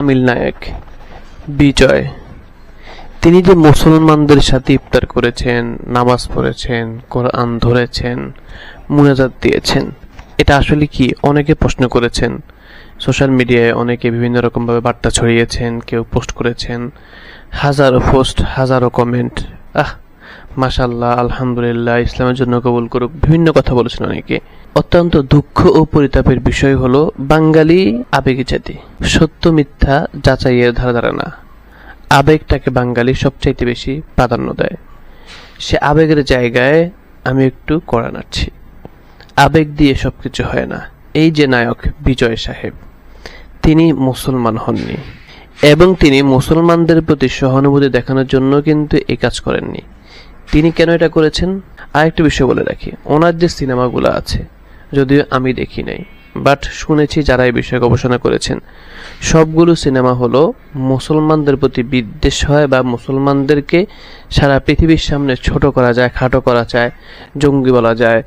তামিল নায়ক, বিজয়। তিনি যে মুসলমানদের সাথে ইফতার করেছেন, নামাজ পড়েছেন, কোরআন ধরেছেন, মুনাজাত দিয়েছেন, এটা আসলে কি? অনেকে প্রশ্ন করেছেন। সোশ্যাল মিডিয়ায় অনেকে বিভিন্ন রকমভাবে বার্তা ছড়িয়েছেন, কেউ পোস্ট করেছেন, হাজারো পোস্ট, হাজারো কমেন্ট। আহ মাশাল্লাহ আলহামদুলিল্লাহ, ইসলামের জন্য কবুল করুক। বিভিন্ন কথা বলেছেন অনেকে। অত্যন্ত দুঃখ ও পরিতাপের বিষয় হল বাঙালি আবেগী জাতি। সত্য মিথ্যা যাচাইয়ের ধারা ধারা না আবেগটাকে বাঙালি সবচাইতে বেশি প্রাধান্য দেয়। সে আবেগের জায়গায় আমি একটু কড়া নাড়ছি। আবেগ দিয়ে সব কিছু হয় না। এই যে নায়ক বিজয় সাহেব, তিনি মুসলমান হননি এবং তিনি মুসলমানদের প্রতি সহানুভূতি দেখানোর জন্য কিন্তু এই কাজ করেননি। তিনি কেন এটা করেছেন? আরেকটা বিষয় বলে রাখি। ওনার যে সিনেমাগুলো আছে যদিও আমি দেখি নাই বাট শুনেছি যারা এই বিষয়ে গবেষণা করেছেন। সবগুলো সিনেমা হলো মুসলমানদের প্রতি বিদ্বেষ হয় বা মুসলমানদেরকে সারা পৃথিবীর সামনে ছোট করা যায়, খাটো করা যায়, জঙ্গি বলা যায়।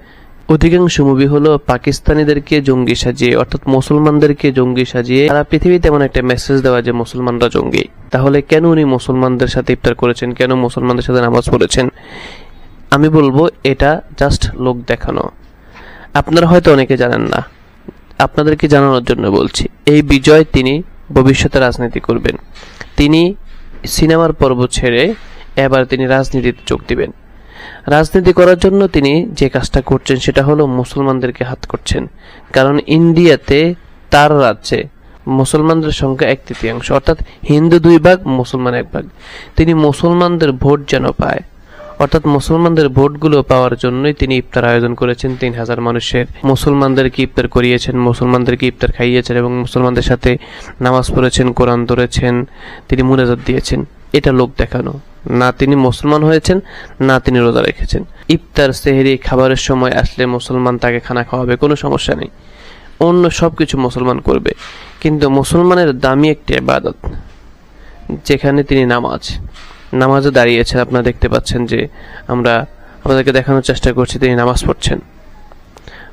অধিকাংশ মুভি হলো পাকিস্তানিদেরকে জঙ্গি সাজিয়ে, অর্থাৎ মুসলমানদেরকে জঙ্গি সাজিয়ে সারা পৃথিবীতে এমন একটা মেসেজ দেওয়া যে মুসলমানরা জঙ্গি। তাহলে কেন উনি মুসলমানদের সাথে ইফতার করেছেন? কেন মুসলমানদের সাথে নামাজ পড়েছেন? আমি বলব এটা জাস্ট লোক দেখানো। আপনারা হয়তো অনেকে জানেন না। আপনাদেরকে জানানোর জন্য বলছি, এই বিজয় তিনি ভবিষ্যতে রাজনীতি করবেন। তিনি সিনেমার পর্ব ছেড়ে এবার তিনি রাজনীতিতে যোগ দিবেন। রাজনীতি করার জন্য তিনি যে কাজটা করছেন সেটা হলো মুসলমানদেরকে হাত করছেন। কারণ ইন্ডিয়াতে তার রাজ্যে মুসলমানদের সংখ্যা এক তৃতীয়াংশ, অর্থাৎ হিন্দু দুই ভাগ, মুসলমান এক ভাগ। তিনি মুসলমানদের ভোট যেন পায় অর্থাৎ মুসলমানদের ভোটগুলো পাওয়ার জন্যই তিনি ইফতার আয়োজন করেছেন তিন হাজার মানুষের। মুসলমানদেরকে ইফতার করিয়েছেন, মুসলমানদেরকে ইফতার খাইয়েছেন এবং মুসলমানদের সাথে নামাজ পড়েছেন, কোরআন ধরেছেন, তিনি মুনাজাত দিয়েছেন। এটা লোক দেখানো। না তিনি মুসলমান হয়েছেন, না তিনি রোজা রেখেছেন। ইফতার, সেহেরি, খাবারের সময় আসলে মুসলমান তাকে খানা খাওয়াবে, কোনো সমস্যা নেই। অন্য সব কিছু মুসলমান করবে। কিন্তু মুসলমানের দামি একটি ইবাদত, যেখানে তিনি নামাজ। নামাজে দাঁড়িয়েছেন, আপনারা দেখতে পাচ্ছেন যে আমরা আমাদেরকে দেখানোর চেষ্টা করছি তিনি নামাজ পড়ছেন।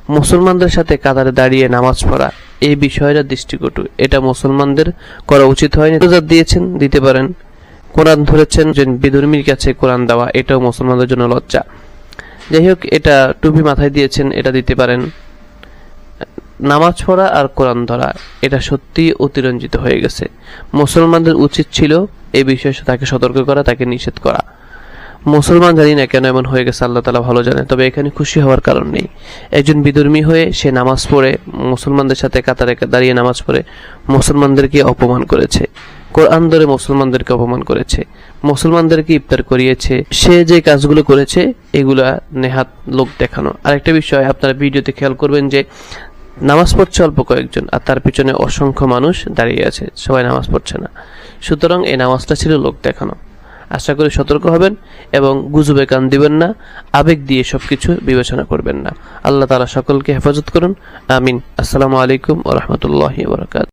মুসলমানদের সাথে কাতারে দাঁড়িয়ে নামাজ পড়া এই বিষয়টা দৃষ্টিকটু। এটা মুসলমানদের করা উচিত হয়নি। দিয়েছেন, দিতে পারেন। কোরআন ধরেছেন যে বিধর্মীর কাছে কোরআন দেওয়া, এটাও মুসলমানদের জন্য লজ্জা। যাই হোক, এটা টুপি মাথায় দিয়েছেন, এটা দিতে পারেন। নামাজ পড়া আর কোরআন ধরা, এটা সত্যি অতিরঞ্জিত হয়ে গেছে। মুসলমানদের উচিত ছিল এই বিষয়ে তাকে সতর্ক করা, তাকে নিষেধ করা। মুসলমান জানি না কেন এমন হয়ে গেছে, আল্লাহ তালা ভালো জানে, তবে এখানে খুশি হওয়ার কারণ নেই। একজন বিধর্মী হয়ে সে নামাজ পড়ে, মুসলমানদের সাথে কাতারে দাঁড়িয়ে নামাজ পড়ে, মুসলমানদেরকে অপমান করেছে। কোরআন ধরে মুসলমানদেরকে অপমান করেছে। মুসলমানদেরকে ইফতার করিয়েছে। সে যে কাজগুলো করেছে, এগুলা নেহাত লোক দেখানো। আরেকটা বিষয় আপনারা ভিডিওতে খেয়াল করবেন যে নামাজ পড়ছে অল্প কয়েকজন, আর তার পিছনে অসংখ্য মানুষ দাঁড়িয়ে আছে, সবাই নামাজ পড়ছে না। সুতরাং এই নামাজটা ছিল লোক দেখানো। আশা করি সতর্ক হবেন এবং গুজবে কান দিবেন না, আবেগ দিয়ে সবকিছু বিবেচনা করবেন না। আল্লাহ তারা সকলকে হেফাজত করুন। আমিন। আসসালামু আলাইকুম ও রহমতুল্লাহ বরকাত